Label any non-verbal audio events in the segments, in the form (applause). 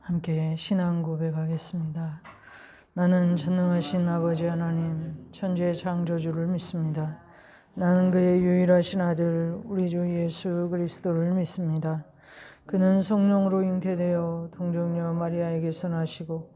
함께 신앙 고백하겠습니다. 나는 전능하신 아버지 하나님, 천지의 창조주를 믿습니다. 나는 그의 유일하신 아들, 우리 주 예수 그리스도를 믿습니다. 그는 성령으로 잉태되어 동정녀 마리아에게서 나시고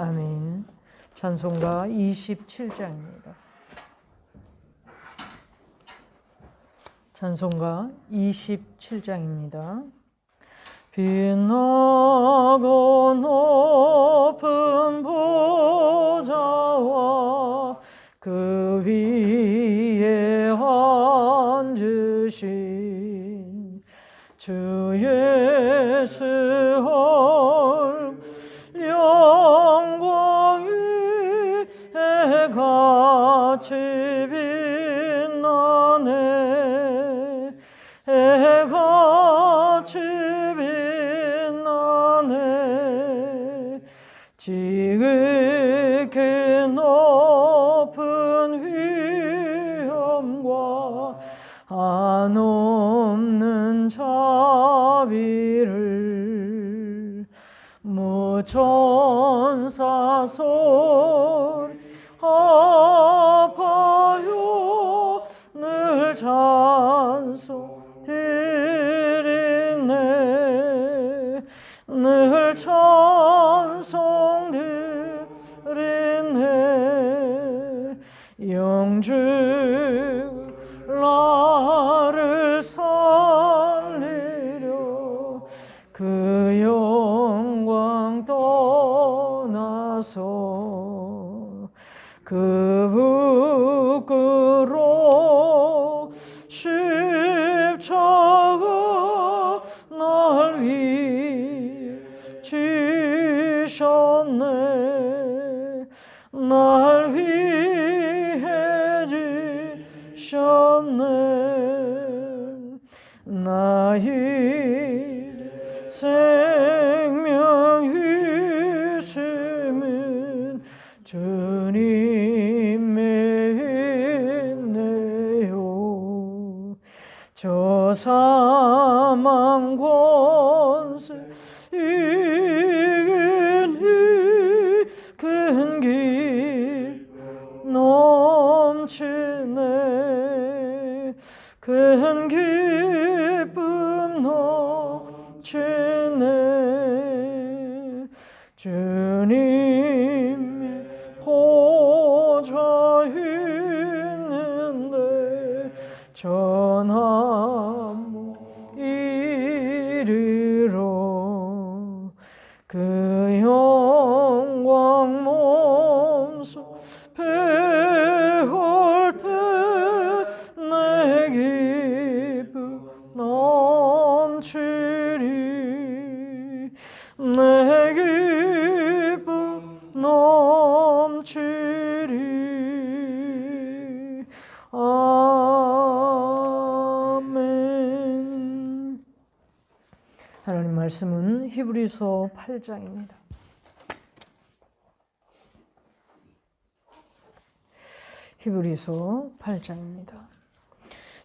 아멘. 찬송가 27장입니다. 찬송가 27장입니다. 빛나고 높은 보좌와 그 위에 앉으신 주 예수 해 날 위해 지셨네. 나의 주님 말씀은 히브리서 8장입니다. 히브리서 8장입니다.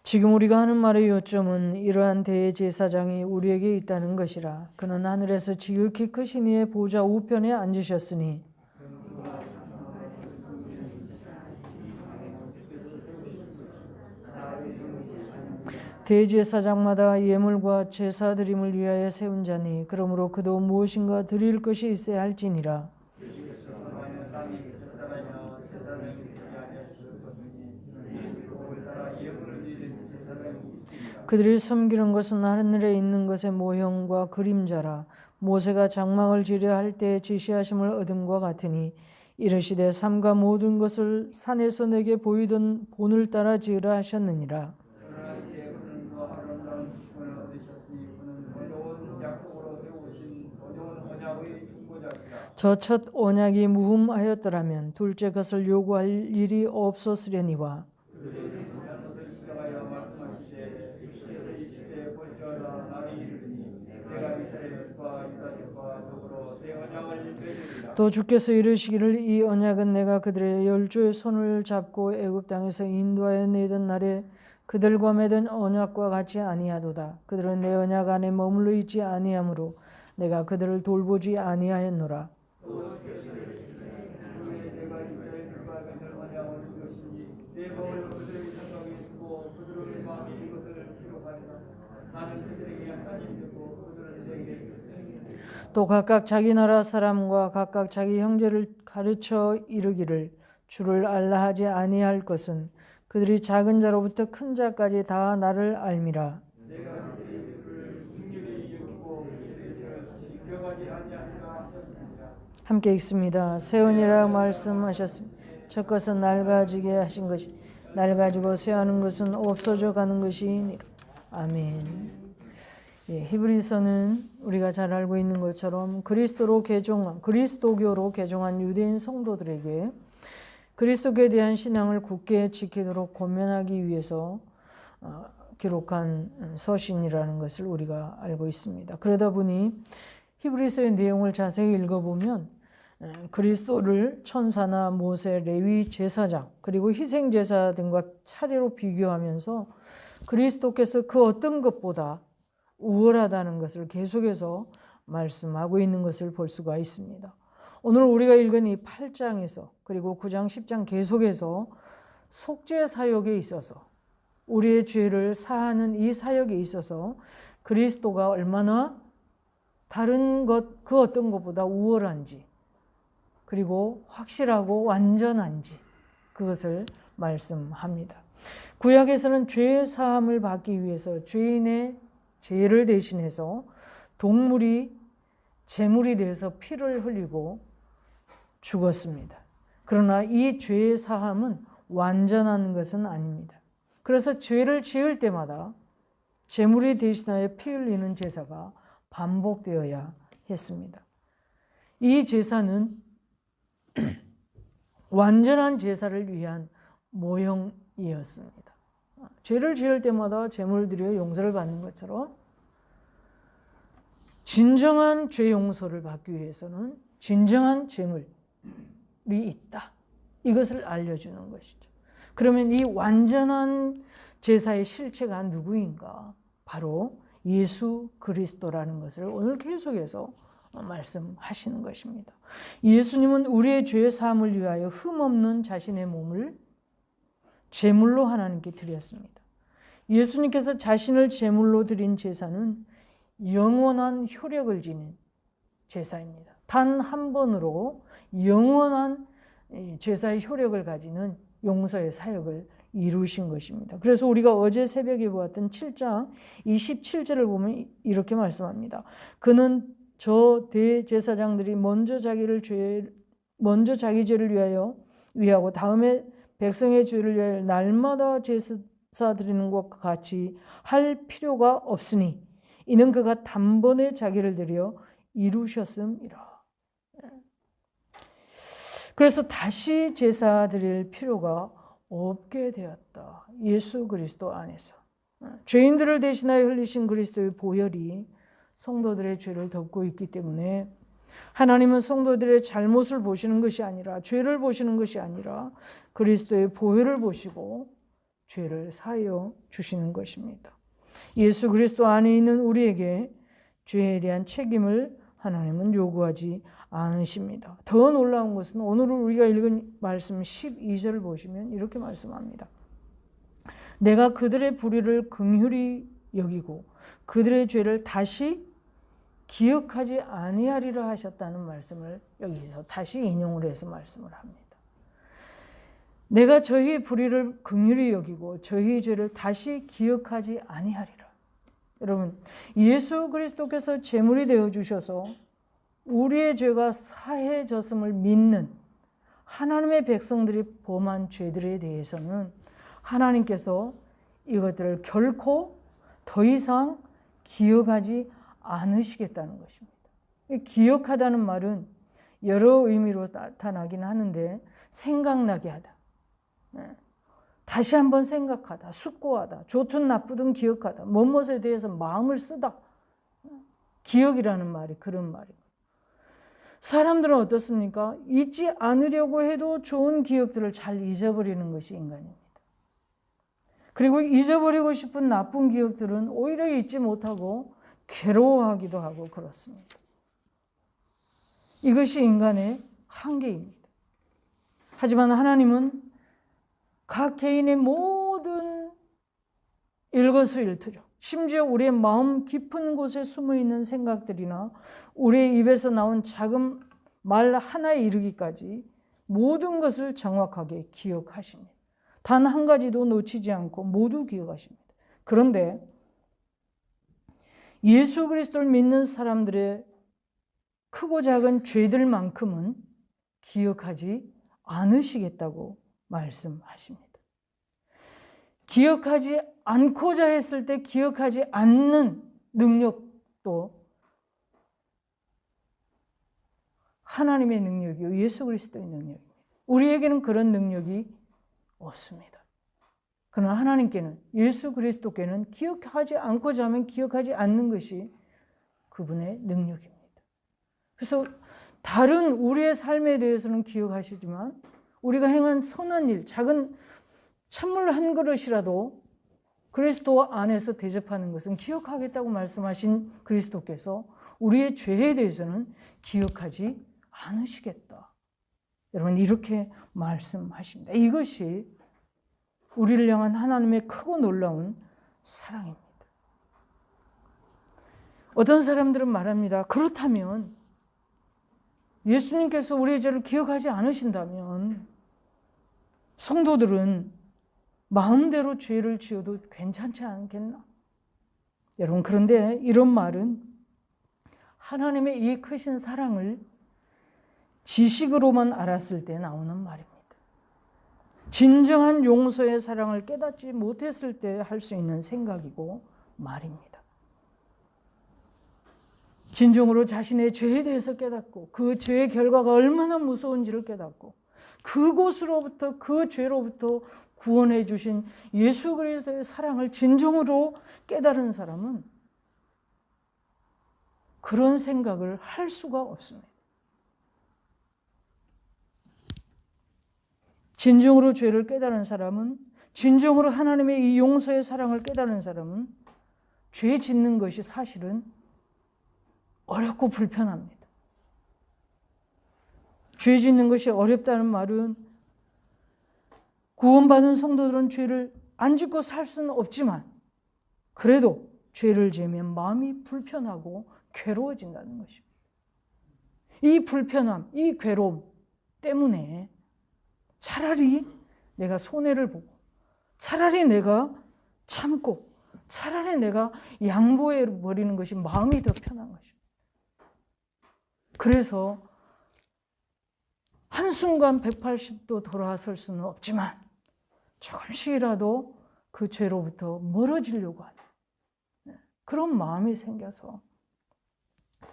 지금 우리가 하는 말의 요점은 이러한 대제사장이 우리에게 있다는 것이라. 그는 하늘에서 지극히 크신 이의 보좌 우편에 앉으셨으니 대제사장마다 예물과 제사 드림을 위하여 세운 자니 그러므로 그도 무엇인가 드릴 것이 있어야 할지니라. 그들이 섬기는 것은 하늘에 있는 것의 모형과 그림자라 모세가 장막을 지려 할때 지시하심을 얻음과 같으니 이르시되 삼가 모든 것을 산에서 내게 보이던 본을 따라 지으라 하셨느니라 그러나 이제 그는 더 아름다운 직분을 얻으셨으니 그는 어려운 약속으로 세우신 어려운 언약의 중보자시라. 저 첫 언약이 무흠하였더라면 둘째 것을 요구할 일이 없었으려니와. 또 주께서 이르시기를 이 언약은 내가 그들의 열조의 손을 잡고 애굽 땅에서 인도하여 내던 날에 그들과 맺은 언약과 같이 아니하도다 그들은 내 언약 안에 머물러 있지 아니하므로 내가 그들을 돌보지 아니하였노라 또 각각 자기 나라 사람과 각각 자기 형제를 가르쳐 이르기를 주를 알라 하지 아니할 것은 그들이 작은 자로부터 큰 자까지 다 나를 알미라 내가 그들의 주를 긍휼히 여기고 그들의 죄를 다시 기억하지 아니하리라 하셨느니라. 함께 읽습니다. 세원이라 말씀하셨습니다. 첫 것은 낡아지게 하신 것이 낡아지고 쇠하는 것은 없어져 가는 것이니라. 아멘. 예, 히브리서는 우리가 잘 알고 있는 것처럼 그리스도로 개종한 그리스도교로 개종한 유대인 성도들에게 그리스도에 대한 신앙을 굳게 지키도록 권면하기 위해서 어, 기록한 서신이라는 것을 우리가 알고 있습니다. 그러다 보니 히브리서의 내용을 자세히 읽어보면 에, 그리스도를 천사나 모세, 레위 제사장 그리고 희생 제사 등과 차례로 비교하면서 그리스도께서 그 어떤 것보다 우월하다는 것을 계속해서 말씀하고 있는 것을 볼 수가 있습니다. 오늘 우리가 읽은 이 8장에서 그리고 9장, 10장 계속해서 속죄 사역에 있어서 우리의 죄를 사하는 이 사역에 있어서 그리스도가 얼마나 다른 것, 그 어떤 것보다 우월한지, 그리고 확실하고 완전한지, 그것을 말씀합니다. 구약에서는 죄 사함을 받기 위해서 죄인의 죄를 대신해서 동물이 제물이 되어서 피를 흘리고 죽었습니다. 그러나 이 죄의 사함은 완전한 것은 아닙니다. 그래서 죄를 지을 때마다 제물이 대신하여 피 흘리는 제사가 반복되어야 했습니다. 이 제사는 (clears throat) 완전한 제사를 위한 모형이었습니다. 죄를 지을 때마다 제물을 드려 용서를 받는 것처럼 진정한 죄 용서를 받기 위해서는 진정한 제물이 있다. 이것을 알려주는 것이죠. 그러면 이 완전한 제사의 실체가 누구인가? 바로 예수 그리스도라는 것을 오늘 계속해서 말씀하시는 것입니다. 예수님은 우리의 죄 사함을 위하여 흠없는 자신의 몸을 제물로 하나님께 드렸습니다. 예수님께서 자신을 제물로 드린 제사는 영원한 효력을 지닌 제사입니다. 단 한 번으로 영원한 제사의 효력을 가지는 용서의 사역을 이루신 것입니다. 그래서 우리가 어제 새벽에 보았던 7장 27절을 보면 이렇게 말씀합니다. 그는 저 대제사장들이 먼저 자기를 죄 먼저 자기 죄를 위하여 위하고 다음에 백성의 죄를 위하여 날마다 제사 드리는 것과 같이 할 필요가 없으니 이는 그가 단번에 자기를 드려 이루셨음이라. 그래서 다시 제사 드릴 필요가 없게 되었다. 예수 그리스도 안에서. 죄인들을 대신하여 흘리신 그리스도의 보혈이 성도들의 죄를 덮고 있기 때문에 하나님은 성도들의 잘못을 보시는 것이 아니라 죄를 보시는 것이 아니라 그리스도의 보혈을 보시고 죄를 사하여 주시는 것입니다. 예수 그리스도 안에 있는 우리에게 죄에 대한 책임을 하나님은 요구하지 않으십니다. 더 놀라운 것은 오늘 우리가 읽은 말씀 12절을 보시면 이렇게 말씀합니다. 내가 그들의 불의를 긍휼히 여기고 그들의 죄를 다시 기억하지 아니하리라 하셨다는 말씀을 여기서 다시 인용을 해서 말씀을 합니다. 내가 저희 불의를 긍휼히 여기고 저희 죄를 다시 기억하지 아니하리라. 여러분, 예수 그리스도께서 제물이 되어 주셔서 우리의 죄가 사해졌음을 믿는 하나님의 백성들이 범한 죄들에 대해서는 하나님께서 이것들을 결코 더 이상 기억하지 않으시겠다는 것입니다. 이 기억하다는 말은 여러 의미로 나타나긴 하는데 생각나게 하다. 네. 다시 한번 생각하다, 숙고하다, 좋든 나쁘든 기억하다, 무엇에 대해서 마음을 쓰다. 기억이라는 말이 그런 말이에요. 사람들은 어떻습니까? 잊지 않으려고 해도 좋은 기억들을 잘 잊어버리는 것이 인간입니다. 그리고 잊어버리고 싶은 나쁜 기억들은 오히려 잊지 못하고 괴로워하기도 하고 그렇습니다. 이것이 인간의 한계입니다. 하지만 하나님은 각 개인의 모든 일거수일투족, 심지어 우리의 마음 깊은 곳에 숨어 있는 생각들이나 우리의 입에서 나온 작은 말 하나에 이르기까지 모든 것을 정확하게 기억하십니다. 단 한 가지도 놓치지 않고 모두 기억하십니다. 그런데 예수 그리스도를 믿는 사람들의 크고 작은 죄들만큼은 기억하지 않으시겠다고 말씀하십니다. 기억하지 않고자 했을 때 기억하지 않는 능력도 하나님의 능력이요 예수 그리스도의 능력입니다. 우리에게는 그런 능력이 없습니다. 그러나 하나님께는 예수 그리스도께는 기억하지 않고자 하면 기억하지 않는 것이 그분의 능력입니다. 그래서 다른 우리의 삶에 대해서는 기억하시지만 우리가 행한 선한 일, 작은 찬물 한 그릇이라도 그리스도 안에서 대접하는 것은 기억하겠다고 말씀하신 그리스도께서 우리의 죄에 대해서는 기억하지 않으시겠다. 여러분 이렇게 말씀하십니다. 이것이 우리를 향한 하나님의 크고 놀라운 사랑입니다. 어떤 사람들은 말합니다. 그렇다면 예수님께서 우리의 죄를 기억하지 않으신다면 성도들은 마음대로 죄를 지어도 괜찮지 않겠나? 여러분, 그런데 이런 말은 하나님의 이 크신 사랑을 지식으로만 알았을 때 나오는 말입니다. 진정한 용서의 사랑을 깨닫지 못했을 때 할 수 있는 생각이고 말입니다. 진정으로 자신의 죄에 대해서 깨닫고 그 죄의 결과가 얼마나 무서운지를 깨닫고 그곳으로부터 그 죄로부터 구원해 주신 예수 그리스도의 사랑을 진정으로 깨달은 사람은 그런 생각을 할 수가 없습니다. 진정으로 죄를 깨달은 사람은 진정으로 하나님의 이 용서의 사랑을 깨달은 사람은 죄 짓는 것이 사실은 어렵고 불편합니다. 죄 짓는 것이 어렵다는 말은 구원받은 성도들은 죄를 안 짓고 살 수는 없지만 그래도 죄를 지으면 마음이 불편하고 괴로워진다는 것입니다. 이 불편함, 이 괴로움 때문에 차라리 내가 손해를 보고 차라리 내가 참고 차라리 내가 양보해 버리는 것이 마음이 더 편한 것입니다. 그래서 한순간 180도 돌아설 수는 없지만 조금씩이라도 그 죄로부터 멀어지려고 하는 네, 그런 마음이 생겨서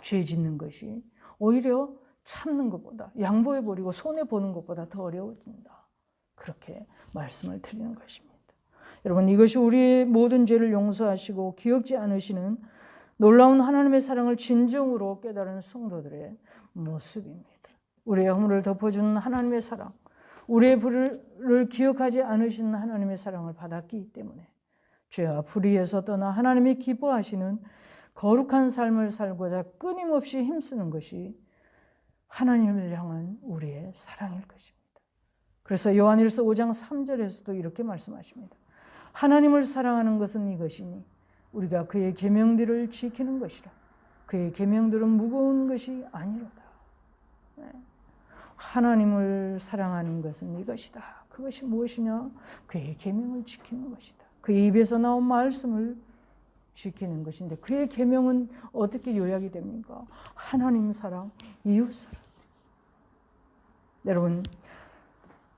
죄 짓는 것이 오히려 참는 것보다 양보해 버리고 손해 보는 것보다 더 어려워진다. 그렇게 말씀을 드리는 것입니다. 여러분 이것이 우리의 모든 죄를 용서하시고 기억지 않으시는 놀라운 하나님의 사랑을 진정으로 깨달은 성도들의 모습입니다. 우리의 허물을 덮어주는 하나님의 사랑, 우리의 불을 기억하지 않으시는 하나님의 사랑을 받았기 때문에 죄와 불의에서 떠나 하나님이 기뻐하시는 거룩한 삶을 살고자 끊임없이 힘쓰는 것이 하나님을 향한 우리의 사랑일 것입니다. 그래서 요한일서 5장 3절에서도 이렇게 말씀하십니다. 하나님을 사랑하는 것은 이것이니 우리가 그의 계명들을 지키는 것이라. 그의 계명들은 무거운 것이 아니로다. 네. 하나님을 사랑하는 것은 이것이다. 그것이 무엇이냐? 그의 계명을 지키는 것이다. 그의 입에서 나온 말씀을 지키는 것인데 그의 계명은 어떻게 요약이 됩니까? 하나님 사랑, 이웃 사랑. 여러분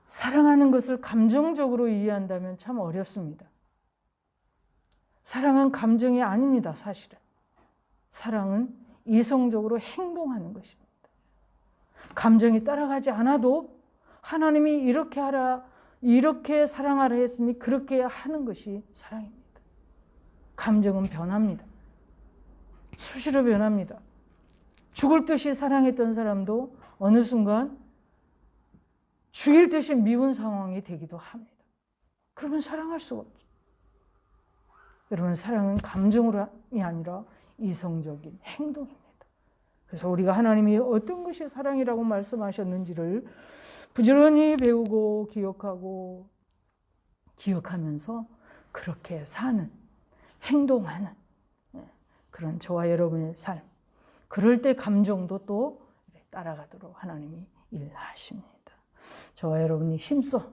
사랑하는 것을 감정적으로 이해한다면 참 어렵습니다. 사랑은 감정이 아닙니다, 사실은. 사랑은 이성적으로 행동하는 것입니다. 감정이 따라가지 않아도 하나님이 이렇게 하라, 이렇게 사랑하라 했으니 그렇게 하는 것이 사랑입니다. 감정은 변합니다. 수시로 변합니다. 죽을 듯이 사랑했던 사람도 어느 순간 죽일 듯이 미운 상황이 되기도 합니다. 그러면 사랑할 수가 없죠. 여러분, 사랑은 감정이 아니라 이성적인 행동입니다. 그래서 우리가 하나님이 어떤 것이 사랑이라고 말씀하셨는지를 부지런히 배우고 기억하고 기억하면서 그렇게 사는, 행동하는 예, 그런 저와 여러분의 삶. 그럴 때 감정도 또 따라가도록 하나님이 일하십니다. 저와 여러분이 힘써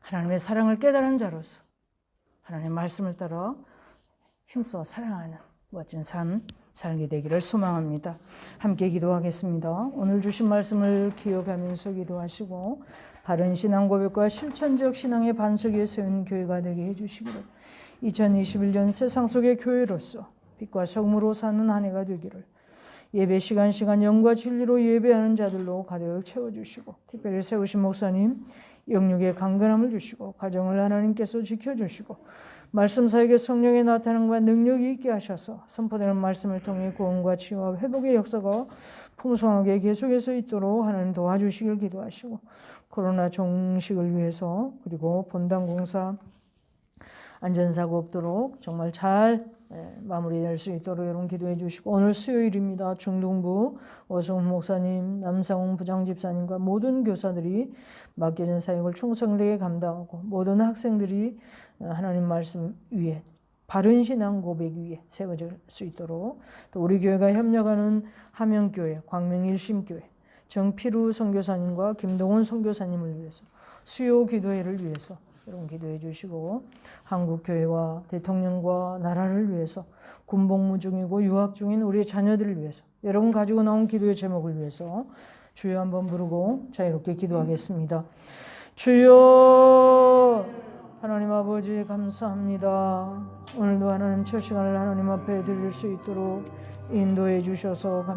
하나님의 사랑을 깨달은 자로서 하나님의 말씀을 따라 힘써 사랑하는 멋진 삶 살게 되기를 소망합니다. 함께 기도하겠습니다. 오늘 주신 말씀을 기억하면서 기도하시고 바른 신앙 고백과 실천적 신앙의 반석 위에 세운 교회가 되게 해주시기를 2021년 세상 속의 교회로서 빛과 소금으로 사는 한 해가 되기를 예배 시간 시간 영과 진리로 예배하는 자들로 가득 채워주시고 특별히 세우신 목사님 영육의 강건함을 주시고 가정을 하나님께서 지켜주시고 말씀 사역의 성령의 나타남과 능력이 있게 하셔서 선포되는 말씀을 통해 구원과 치유와 회복의 역사가 풍성하게 계속해서 있도록 하나님 도와주시길 기도하시고 코로나 종식을 위해서 그리고 본당 공사 안전사고 없도록 정말 잘 예, 마무리될 수 있도록 여러분 기도해 주시고 오늘 수요일입니다. 중동부 오성훈 목사님, 남상훈 부장집사님과 모든 교사들이 맡겨진 사역을 충성되게 감당하고 모든 학생들이 어, 하나님 말씀 위에 바른 신앙 고백 위에 세워질 수 있도록 또 우리 교회가 협력하는 하명교회, 광명일심교회, 정피루 선교사님과 김동훈 선교사님을 위해서 수요 기도회를 위해서 여러분 기도해 주시고 한국 교회와 대통령과 나라를 위해서 군복무 중이고 유학 중인 우리의 자녀들을 위해서 여러분 가지고 나온 기도의 제목을 위해서 주여 한번 부르고 자유롭게 기도하겠습니다. 주여 하나님 아버지 감사합니다. 오늘도 하나님 첫 시간을 하나님 앞에 드릴 수 있도록 인도해 주셔서 감사합니다.